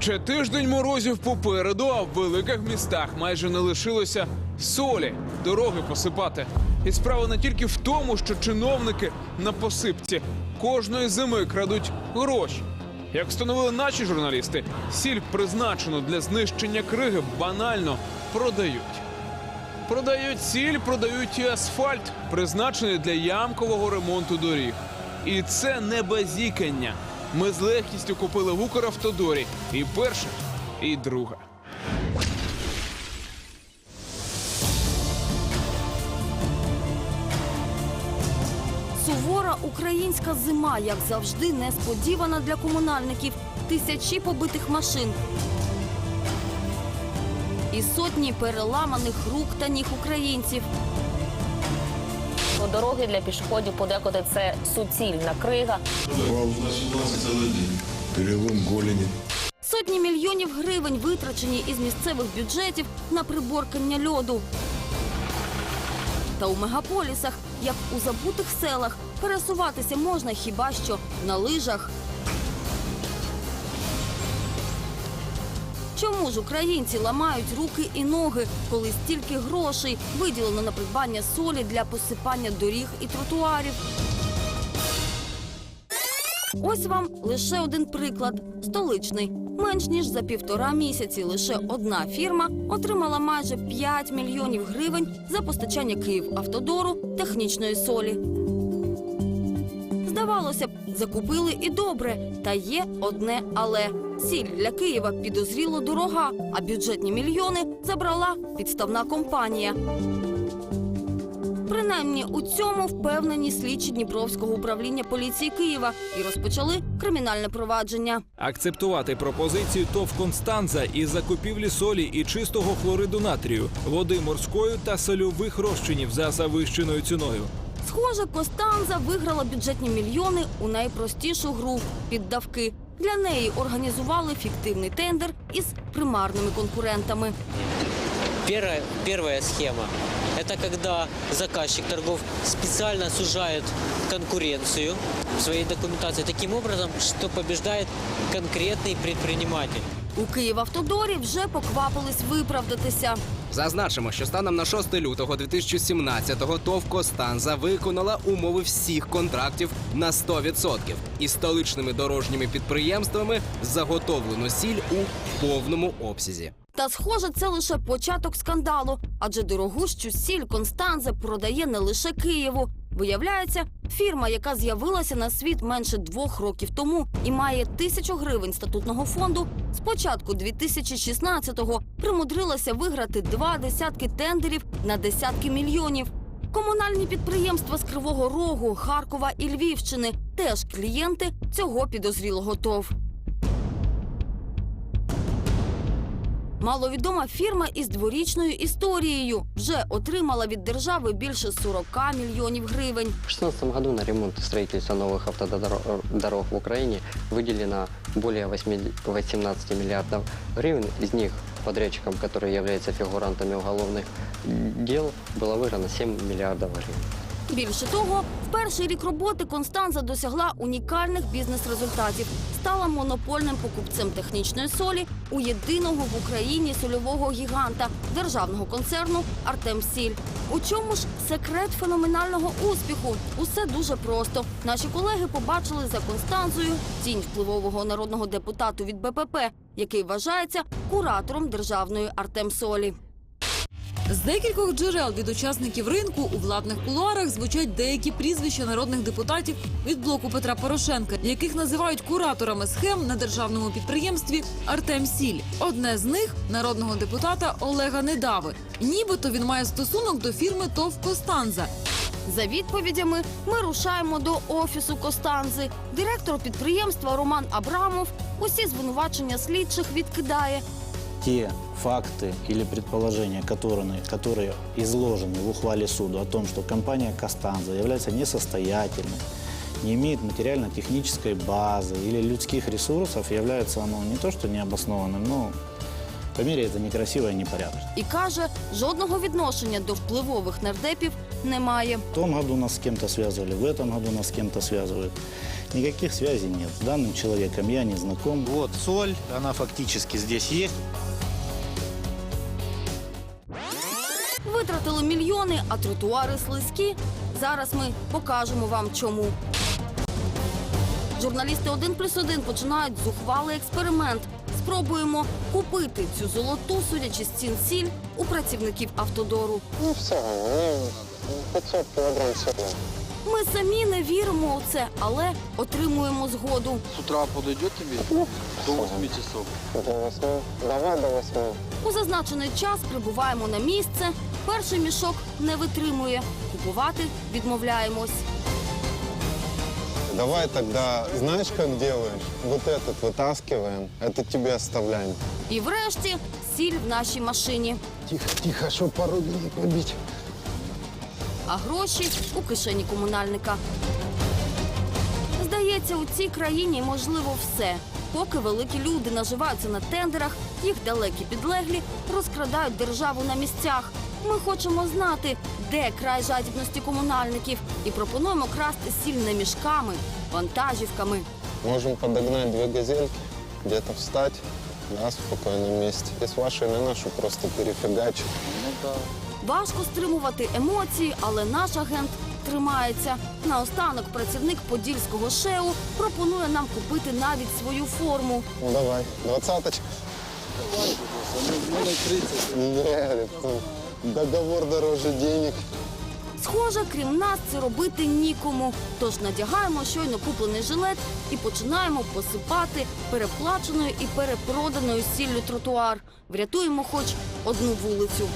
Ще тиждень морозів попереду, а в великих містах майже не лишилося солі, дороги посипати. І справа не тільки в тому, що чиновники на посипці кожної зими крадуть гроші. Як встановили наші журналісти, сіль, призначену для знищення криги, банально продають. Продають сіль, продають і асфальт, призначений для ямкового ремонту доріг. І це не базікання. Ми з легкістю купили в Укравтодорі і перше, і друге. Сувора українська зима, як завжди, несподівана для комунальників. Тисячі побитих машин. І сотні переламаних рук та ніг українців. Дороги для пішоходів подекуди це суцільна крига. Перелом голені. Сотні мільйонів гривень витрачені із місцевих бюджетів на приборкання льоду. Та у мегаполісах, як у забутих селах, пересуватися можна хіба що на лижах. Чому ж українці ламають руки і ноги, коли стільки грошей виділено на придбання солі для посипання доріг і тротуарів? Ось вам лише один приклад столичний. Менш ніж за півтора місяці лише одна фірма отримала майже 5 мільйонів гривень за постачання Київавтодору технічної солі. Здавалося б, закупили і добре, та є одне але. Сіль для Києва підозріло дорога, а бюджетні мільйони забрала підставна компанія. Принаймні у цьому впевнені слідчі Дніпровського управління поліції Києва і розпочали кримінальне провадження. Акцептувати пропозицію ТОВ Констанза із закупівлі солі і чистого хлориду натрію, води морської та сольових розчинів за завищеною ціною. Схоже, Костанза виграла бюджетні мільйони у найпростішу гру піддавки. Для неї організували фіктивний тендер із примарними конкурентами. Первая, первая схема – это когда заказчик торгов специально сужает конкуренцию в своей документации таким образом, что побеждает конкретный предприниматель. У Київавтодорі вже поквапились виправдатися. Зазначимо, що станом на 6 лютого 2017-го ТОВ Костанза виконала умови всіх контрактів на 100% і столичними дорожніми підприємствами заготовлено сіль у повному обсязі. Та схоже, це лише початок скандалу, адже дорогущу сіль Констанзе продає не лише Києву. Виявляється, фірма, яка з'явилася на світ менше двох років тому і має тисячу гривень статутного фонду, з початку 2016-го примудрилася виграти два десятки тендерів на десятки мільйонів. Комунальні підприємства з Кривого Рогу, Харкова і Львівщини теж клієнти цього підозрілого ТОВ. Маловідома фірма із дворічною історією вже отримала від держави більше 40 мільйонів гривень. В 2016 году на ремонт и строительство новых автодорог в Украине выделено более 8 18 миллиардов гривен. Из них подрядчиком, который является фигурантами уголовных дел, было выиграно 7 миллиардов гривен. Більше того, в перший рік роботи Констанза досягла унікальних бізнес-результатів. Стала монопольним покупцем технічної солі у єдиного в Україні сольового гіганта державного концерну Артем Сіль. У чому ж секрет феноменального успіху? Усе дуже просто. Наші колеги побачили за Констанзою тінь впливового народного депутату від БПП, який вважається куратором державної Артем Солі. З декількох джерел від учасників ринку у владних кулуарах звучать деякі прізвища народних депутатів від блоку Петра Порошенка, яких називають кураторами схем на державному підприємстві Артем Сіль. Одне з них народного депутата Олега Недави. Нібито він має стосунок до фірми ТОВ Костанза. За відповідями ми рушаємо до офісу Костанзи. Директор підприємства Роман Абрамов усі звинувачення слідчих відкидає. те факты или предположения, которые, которые изложены в ухвале суду о том, что компания Костанза является несостоятельной, не имеет материально-технической базы или людских ресурсов, является оно не то что необоснованным, но по мере это некрасиво и непорядочно. І каже, жодного відношення до впливових нардепів немає. В том году нас с кем-то связывали, в этом году нас с кем-то связывают. Никаких связей нет. С данным человеком я не знаком. Вот соль, она фактически здесь есть. Витратили мільйони, а тротуари слизькі. Зараз ми покажемо вам чому. Журналісти 1 плюс 1 починають зухвалий експеримент. Спробуємо купити цю золоту, судячи з цін сіль, у працівників автодору. Ну все, 500 килограмм соли. Ми самі не віримо у це, але отримуємо згоду. С утра подойдет тебе до 8 часов. До 8. Давай до 8. У зазначений час прибуваємо на місце. Перший мішок не витримує. Купувати відмовляємось. Давай тогда, знаешь, как делаешь? Вот этот вытаскиваем, это тебе оставляем. І врешті сіль в нашій машині. Тихо, тихо, чтобы пороги не побить. а гроші у кишені комунальника. Здається, у цій країні можливо все. Поки великі люди наживаються на тендерах, їх далекі підлеглі розкрадають державу на місцях. Ми хочемо знати, де край жадібності комунальників, і пропонуємо красти сіль не мішками, вантажівками. Можем подогнать две газельки, где-то встать, да, в спокойном месте. И с вашей на нашу просто перефигачить. Важко стримувати емоції, але наш агент тримається. Наостанок працівник подільського шеу пропонує нам купити навіть свою форму. Ну давай, двадцаточка. Нет, ну, договор дороже денег. Схоже, крім нас, це робити нікому. Тож надягаємо щойно куплений жилет і починаємо посипати переплаченою і перепроданою сіллю тротуар. Врятуємо хоч одну вулицю.